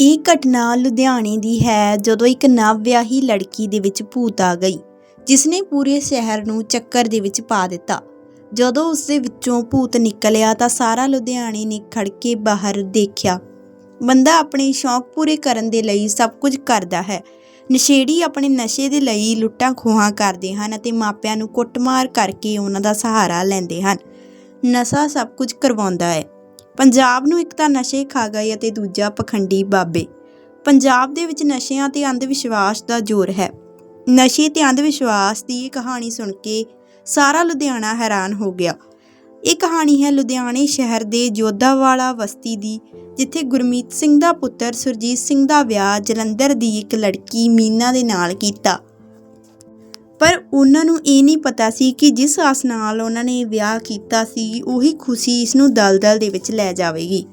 ਇਹ ਘਟਨਾ ਲੁਧਿਆਣੇ ਦੀ ਹੈ, ਜਦੋਂ ਇੱਕ ਨਵ-ਵਿਆਹੀ ਲੜਕੀ ਦੇ ਵਿੱਚ ਭੂਤ ਆ ਗਈ ਜਿਸ ਨੇ ਪੂਰੇ ਸ਼ਹਿਰ ਨੂੰ ਚੱਕਰ ਦੇ ਵਿੱਚ ਪਾ ਦਿੱਤਾ। ਜਦੋਂ ਉਸ ਦੇ ਵਿੱਚੋਂ ਭੂਤ ਨਿਕਲਿਆ ਤਾਂ ਸਾਰਾ ਲੁਧਿਆਣੇ ਨੇ ਖੜ ਕੇ ਬਾਹਰ ਦੇਖਿਆ। ਬੰਦਾ ਆਪਣੇ ਸ਼ੌਂਕ ਪੂਰੇ ਕਰਨ ਦੇ ਲਈ ਸਭ ਕੁਝ ਕਰਦਾ ਹੈ। ਨਸ਼ੇੜੀ ਆਪਣੇ ਨਸ਼ੇ ਦੇ ਲਈ ਲੁੱਟਾਂ ਖੋਹਾਂ ਕਰਦੇ ਹਨ ਅਤੇ ਮਾਪਿਆਂ ਨੂੰ ਕੁੱਟਮਾਰ ਕਰਕੇ ਉਹਨਾਂ ਦਾ ਸਹਾਰਾ ਲੈਂਦੇ ਹਨ। ਨਸ਼ਾ ਸਭ ਕੁਝ ਕਰਵਾਉਂਦਾ ਹੈ। ਪੰਜਾਬ ਨੂੰ ਇੱਕ ਤਾਂ ਨਸ਼ੇ ਖਾ ਗਏ ਅਤੇ ਦੂਜਾ ਪਖੰਡੀ ਬਾਬੇ। ਪੰਜਾਬ ਦੇ ਵਿੱਚ ਨਸ਼ਿਆਂ ਤੇ ਅੰਧ ਵਿਸ਼ਵਾਸ ਦਾ ਜ਼ੋਰ ਹੈ। ਨਸ਼ੇ ਤੇ ਅੰਧ ਵਿਸ਼ਵਾਸ ਦੀ ਇਹ ਕਹਾਣੀ ਸੁਣ ਕੇ ਸਾਰਾ ਲੁਧਿਆਣਾ ਹੈਰਾਨ ਹੋ ਗਿਆ। ਇਹ ਕਹਾਣੀ ਹੈ ਲੁਧਿਆਣੇ ਸ਼ਹਿਰ ਦੇ ਜੋਧਾਵਾਲਾ ਬਸਤੀ ਦੀ, ਜਿੱਥੇ ਗੁਰਮੀਤ ਸਿੰਘ ਦਾ ਪੁੱਤਰ ਸੁਰਜੀਤ ਸਿੰਘ ਦਾ ਵਿਆਹ ਜਲੰਧਰ ਦੀ ਇੱਕ ਲੜਕੀ ਮੀਨਾ ਦੇ ਨਾਲ ਕੀਤਾ। ਪਰ ਉਹਨਾਂ ਨੂੰ ਇਹ ਨਹੀਂ ਪਤਾ ਸੀ ਕਿ ਜਿਸ ਆਸ ਨਾਲ ਉਹਨਾਂ ਨੇ ਵਿਆਹ ਕੀਤਾ ਸੀ, ਉਹੀ ਖੁਸ਼ੀ ਇਸ ਨੂੰ ਦਲਦਲ ਦੇ ਵਿੱਚ ਲੈ ਜਾਵੇਗੀ।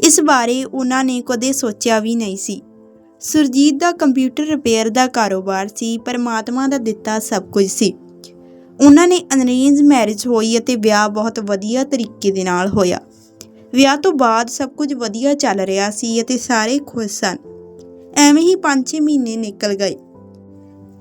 ਇਸ ਬਾਰੇ ਉਹਨਾਂ ਨੇ ਕਦੇ ਸੋਚਿਆ ਵੀ ਨਹੀਂ ਸੀ। ਸੁਰਜੀਤ ਦਾ ਕੰਪਿਊਟਰ ਰਿਪੇਅਰ ਦਾ ਕਾਰੋਬਾਰ ਸੀ, ਪਰਮਾਤਮਾ ਦਾ ਦਿੱਤਾ ਸਭ ਕੁਝ ਸੀ। ਉਹਨਾਂ ਨੇ ਅਨਰੇਂਜ ਮੈਰਿਜ ਹੋਈ ਅਤੇ ਵਿਆਹ ਬਹੁਤ ਵਧੀਆ ਤਰੀਕੇ ਦੇ ਨਾਲ ਹੋਇਆ। ਵਿਆਹ ਤੋਂ ਬਾਅਦ ਸਭ ਕੁਝ ਵਧੀਆ ਚੱਲ ਰਿਹਾ ਸੀ ਅਤੇ ਸਾਰੇ ਖੁਸ਼ ਸਨ। ਐਵੇਂ ਹੀ 5-6 ਮਹੀਨੇ ਨਿਕਲ ਗਏ।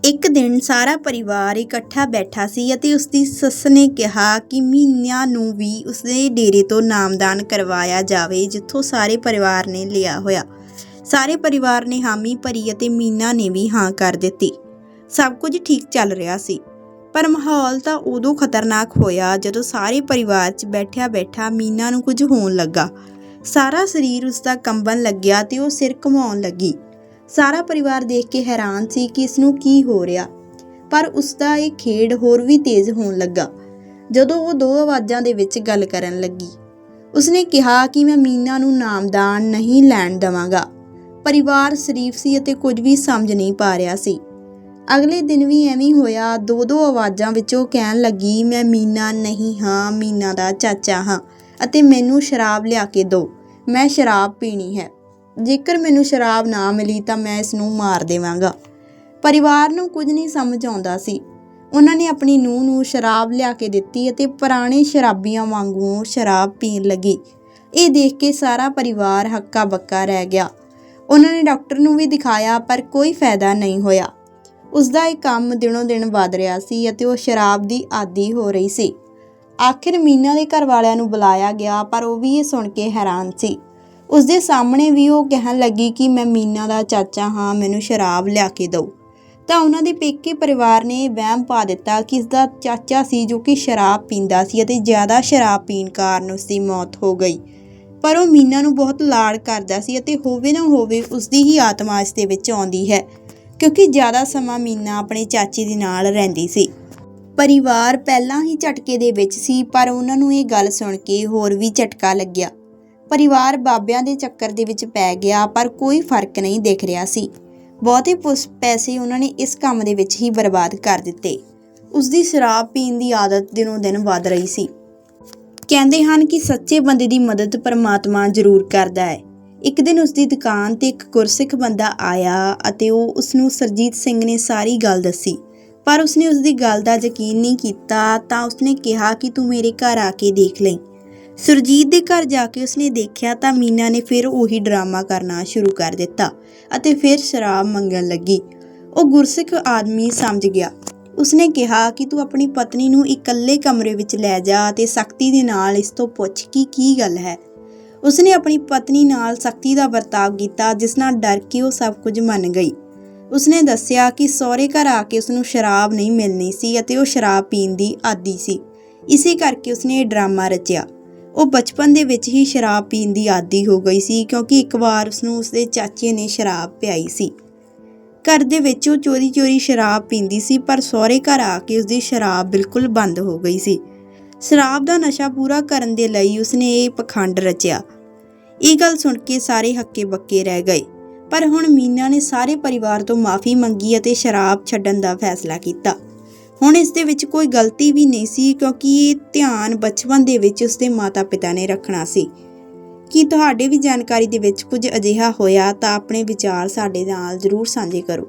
ਇੱਕ ਦਿਨ ਸਾਰਾ ਪਰਿਵਾਰ ਇਕੱਠਾ ਬੈਠਾ ਸੀ ਅਤੇ ਉਸਦੀ ਸੱਸ ਨੇ ਕਿਹਾ ਕਿ ਮੀਨਾ ਨੂੰ ਵੀ ਉਸਦੇ ਡੇਰੇ ਤੋਂ ਨਾਮਦਾਨ ਕਰਵਾਇਆ ਜਾਵੇ, ਜਿੱਥੋਂ ਸਾਰੇ ਪਰਿਵਾਰ ਨੇ ਲਿਆ ਹੋਇਆ। ਸਾਰੇ ਪਰਿਵਾਰ ਨੇ ਹਾਮੀ ਭਰੀ ਅਤੇ ਮੀਨਾ ਨੇ ਵੀ ਹਾਂ ਕਰ ਦਿੱਤੀ। ਸਭ ਕੁਝ ਠੀਕ ਚੱਲ ਰਿਹਾ ਸੀ। ਪਰ ਮਾਹੌਲ ਤਾਂ ਉਦੋਂ ਖਤਰਨਾਕ ਹੋਇਆ ਜਦੋਂ ਸਾਰੇ ਪਰਿਵਾਰ 'ਚ ਬੈਠਿਆ ਬੈਠਾ ਮੀਨਾ ਨੂੰ ਕੁਝ ਹੋਣ ਲੱਗਾ। ਸਾਰਾ ਸਰੀਰ ਉਸਦਾ ਕੰਬਣ ਲੱਗਿਆ ਤੇ ਉਹ ਸਿਰ ਘੁਮਾਉਣ ਲੱਗੀ। ਸਾਰਾ ਪਰਿਵਾਰ ਦੇਖ ਕੇ ਹੈਰਾਨ ਸੀ ਕਿ ਇਸ ਨੂੰ ਕੀ ਹੋ ਰਿਹਾ। ਪਰ ਉਸ ਦਾ ਇਹ ਖੇਡ ਹੋਰ ਵੀ ਤੇਜ਼ ਹੋਣ ਲੱਗਾ, ਜਦੋਂ ਉਹ ਦੋ ਆਵਾਜ਼ਾਂ ਦੇ ਵਿੱਚ ਗੱਲ ਕਰਨ ਲੱਗੀ। ਉਸਨੇ ਕਿਹਾ ਕਿ ਮੈਂ ਮੀਨਾ ਨੂੰ ਨਾਮਦਾਨ ਨਹੀਂ ਲੈਣ ਦਵਾਂਗਾ। ਪਰਿਵਾਰ ਸ਼ਰੀਫ ਸੀ ਅਤੇ ਕੁਝ ਵੀ ਸਮਝ ਨਹੀਂ ਪਾ ਰਿਹਾ ਸੀ। ਅਗਲੇ ਦਿਨ ਵੀ ਐਵੇਂ ਹੋਇਆ ਦੋ ਦੋ ਆਵਾਜ਼ਾਂ ਵਿੱਚੋਂ ਕਹਿਣ ਲੱਗੀ, ਮੈਂ ਮੀਨਾ ਨਹੀਂ ਹਾਂ, ਮੀਨਾ ਦਾ ਚਾਚਾ ਹਾਂ, ਅਤੇ ਮੈਨੂੰ ਸ਼ਰਾਬ ਲਿਆ ਕੇ ਦਿਓ, ਮੈਂ ਸ਼ਰਾਬ ਪੀਣੀ ਹੈ। ਜੇਕਰ ਮੈਨੂੰ ਸ਼ਰਾਬ ਨਾ ਮਿਲੀ ਤਾਂ ਮੈਂ ਇਸ ਨੂੰ ਮਾਰ ਦੇਵਾਂਗਾ। ਪਰਿਵਾਰ ਨੂੰ ਕੁਝ ਨਹੀਂ ਸਮਝ ਆਉਂਦਾ ਸੀ। ਉਹਨਾਂ ਨੇ ਆਪਣੀ ਨੂੰਹ ਨੂੰ ਸ਼ਰਾਬ ਲਿਆ ਕੇ ਦਿੱਤੀ ਅਤੇ ਪੁਰਾਣੇ ਸ਼ਰਾਬੀਆਂ ਵਾਂਗੂ ਸ਼ਰਾਬ ਪੀਣ ਲੱਗੀ। ਇਹ ਦੇਖ ਕੇ ਸਾਰਾ ਪਰਿਵਾਰ ਹੱਕਾ ਬੱਕਾ ਰਹਿ ਗਿਆ। ਉਹਨਾਂ ਨੇ ਡਾਕਟਰ ਨੂੰ ਵੀ ਦਿਖਾਇਆ, ਪਰ ਕੋਈ ਫਾਇਦਾ ਨਹੀਂ ਹੋਇਆ। ਉਸ ਦਾ ਇਹ ਕੰਮ ਦਿਨੋਂ ਦਿਨ ਵਧ ਰਿਹਾ ਸੀ ਅਤੇ ਉਹ ਸ਼ਰਾਬ ਦੀ ਆਦੀ ਹੋ ਰਹੀ ਸੀ। ਆਖਿਰ ਮੀਨਾ ਦੇ ਘਰ ਵਾਲਿਆਂ ਨੂੰ ਬੁਲਾਇਆ ਗਿਆ, ਪਰ ਉਹ ਵੀ ਇਹ ਸੁਣ ਕੇ ਹੈਰਾਨ ਸੀ। ਉਸਦੇ ਸਾਹਮਣੇ ਵੀ ਉਹ ਕਹਿਣ ਲੱਗੀ ਕਿ ਮੈਂ ਮੀਨਾ ਦਾ ਚਾਚਾ ਹਾਂ, ਮੈਨੂੰ ਸ਼ਰਾਬ ਲਿਆ ਕੇ ਦਿਓ। ਤਾਂ ਉਹਨਾਂ ਦੇ ਪੇਕੇ ਪਰਿਵਾਰ ਨੇ ਇਹ ਵਹਿਮ ਪਾ ਦਿੱਤਾ ਕਿ ਇਸ ਦਾ ਚਾਚਾ ਸੀ ਜੋ ਕਿ ਸ਼ਰਾਬ ਪੀਂਦਾ ਸੀ ਅਤੇ ਜ਼ਿਆਦਾ ਸ਼ਰਾਬ ਪੀਣ ਕਾਰਨ ਉਸ ਦੀ ਮੌਤ ਹੋ ਗਈ। ਪਰ ਉਹ ਮੀਨਾ ਨੂੰ ਬਹੁਤ ਲਾੜ ਕਰਦਾ ਸੀ ਅਤੇ ਹੋਵੇ ਨਾ ਹੋਵੇ ਉਸ ਦੀ ਹੀ ਆਤਮਾ ਇਸ ਦੇ ਵਿੱਚ ਆਉਂਦੀ ਹੈ, ਕਿਉਂਕਿ ਜ਼ਿਆਦਾ ਸਮਾਂ ਮੀਨਾ ਆਪਣੇ ਚਾਚੇ ਦੇ ਨਾਲ ਰਹਿੰਦੀ ਸੀ। ਪਰਿਵਾਰ ਪਹਿਲਾਂ ਹੀ ਝਟਕੇ ਦੇ ਵਿੱਚ ਸੀ, ਪਰ ਉਹਨਾਂ ਨੂੰ ਇਹ ਗੱਲ ਸੁਣ ਕੇ ਹੋਰ ਵੀ ਝਟਕਾ ਲੱਗਿਆ। ਪਰਿਵਾਰ ਬਾਬਿਆਂ ਦੇ ਚੱਕਰ ਦੇ ਵਿੱਚ ਪੈ ਗਿਆ, ਪਰ ਕੋਈ ਫ਼ਰਕ ਨਹੀਂ ਦਿਖ ਰਿਹਾ ਸੀ। ਬਹੁਤੇ ਪੁਸ ਪੈਸੇ ਉਹਨਾਂ ਨੇ ਇਸ ਕੰਮ ਦੇ ਵਿੱਚ ਹੀ ਬਰਬਾਦ ਕਰ ਦਿੱਤੇ। ਉਸ ਦੀ ਸ਼ਰਾਬ ਪੀਣ ਦੀ ਆਦਤ ਦਿਨੋਂ ਦਿਨ ਵੱਧ ਰਹੀ ਸੀ। ਕਹਿੰਦੇ ਹਨ ਕਿ ਸੱਚੇ ਬੰਦੇ ਦੀ ਮਦਦ ਪਰਮਾਤਮਾ ਜ਼ਰੂਰ ਕਰਦਾ ਹੈ। ਇੱਕ ਦਿਨ ਉਸ ਦੀ ਦੁਕਾਨ ਤੇ ਇੱਕ ਗੁਰਸਿੱਖ ਬੰਦਾ ਆਇਆ ਅਤੇ ਉਹ ਉਸ ਨੂੰ ਸਰਜੀਤ ਸਿੰਘ ਨੇ ਸਾਰੀ ਗੱਲ ਦੱਸੀ। ਪਰ ਉਸਨੇ ਉਸ ਦੀ ਗੱਲ ਦਾ ਯਕੀਨ ਨਹੀਂ ਕੀਤਾ ਤਾਂ ਉਸਨੇ ਕਿਹਾ ਕਿ ਤੂੰ ਮੇਰੇ ਘਰ ਆ ਕੇ ਦੇਖ ਲੈ ਸੁਰਜੀਤ ਦੇ ਘਰ ਜਾ ਕੇ ਉਸਨੇ ਦੇਖਿਆ ਤਾਂ ਮੀਨਾ ਨੇ ਫਿਰ ਉਹੀ ਡਰਾਮਾ ਕਰਨਾ ਸ਼ੁਰੂ ਕਰ ਦਿੱਤਾ ਅਤੇ ਫਿਰ ਸ਼ਰਾਬ ਮੰਗਣ ਲੱਗੀ। ਉਹ ਗੁਰਸਿੱਖ ਆਦਮੀ ਸਮਝ ਗਿਆ। ਉਸਨੇ ਕਿਹਾ ਕਿ ਤੂੰ ਆਪਣੀ ਪਤਨੀ ਨੂੰ ਇਕੱਲੇ ਕਮਰੇ ਵਿੱਚ ਲੈ ਜਾ ਅਤੇ ਸਖਤੀ ਦੇ ਨਾਲ ਇਸ ਤੋਂ ਪੁੱਛ ਕਿ ਕੀ ਗੱਲ ਹੈ। ਉਸਨੇ ਆਪਣੀ ਪਤਨੀ ਨਾਲ ਸਖਤੀ ਦਾ ਵਰਤਾਵ ਕੀਤਾ, ਜਿਸ ਨਾਲ ਡਰ ਕੇ ਉਹ ਸਭ ਕੁਝ ਮੰਨ ਗਈ। ਉਸਨੇ ਦੱਸਿਆ ਕਿ ਸਹੁਰੇ ਘਰ ਆ ਕੇ ਉਸਨੂੰ ਸ਼ਰਾਬ ਨਹੀਂ ਮਿਲਣੀ ਸੀ ਅਤੇ ਉਹ ਸ਼ਰਾਬ ਪੀਣ ਦੀ ਆਦੀ ਸੀ। ਇਸੇ ਕਰਕੇ ਉਸਨੇ ਇਹ ਡਰਾਮਾ ਰਚਿਆ। ਉਹ ਬਚਪਨ ਦੇ ਵਿੱਚ ਹੀ ਸ਼ਰਾਬ ਪੀਣ ਦੀ ਆਦੀ ਹੋ ਗਈ ਸੀ ਕਿਉਂਕਿ ਇੱਕ ਵਾਰ ਉਸਨੂੰ ਉਸਦੇ ਚਾਚੇ ਨੇ ਸ਼ਰਾਬ ਪਿਆਈ ਸੀ। ਘਰ ਦੇ ਵਿੱਚ ਉਹ ਚੋਰੀ-ਚੋਰੀ ਸ਼ਰਾਬ ਪੀਂਦੀ ਸੀ, ਪਰ ਸਹੁਰੇ ਘਰ ਆ ਕੇ ਉਸਦੀ ਸ਼ਰਾਬ ਬਿਲਕੁਲ ਬੰਦ ਹੋ ਗਈ ਸੀ। ਸ਼ਰਾਬ ਦਾ ਨਸ਼ਾ ਪੂਰਾ ਕਰਨ ਦੇ ਲਈ ਉਸਨੇ ਇਹ ਪਖੰਡ ਰਚਿਆ। ਇਹ ਗੱਲ ਸੁਣ ਕੇ ਸਾਰੇ ਹੱਕੇ ਬੱਕੇ ਰਹਿ ਗਏ, ਪਰ ਹੁਣ ਮੀਨਾ ਨੇ ਸਾਰੇ ਪਰਿਵਾਰ ਤੋਂ ਮਾਫੀ ਮੰਗੀ ਅਤੇ ਸ਼ਰਾਬ ਛੱਡਣ ਦਾ ਫੈਸਲਾ ਕੀਤਾ। ਹੁਣ ਇਸ ਦੇ ਵਿੱਚ ਕੋਈ ਗਲਤੀ ਵੀ ਨਹੀਂ ਸੀ ਕਿਉਂਕਿ ਇਹ ਧਿਆਨ ਬਚਪਨ ਦੇ ਵਿੱਚ ਉਸਦੇ ਮਾਤਾ-ਪਿਤਾ ਨੇ ਰੱਖਣਾ ਸੀ। ਕੀ ਤੁਹਾਡੇ ਵੀ ਜਾਣਕਾਰੀ ਦੇ ਵਿੱਚ ਕੁਝ ਅਜਿਹਾ ਹੋਇਆ ਤਾਂ ਆਪਣੇ ਵਿਚਾਰ ਸਾਡੇ ਨਾਲ ਜ਼ਰੂਰ ਸਾਂਝੇ ਕਰੋ।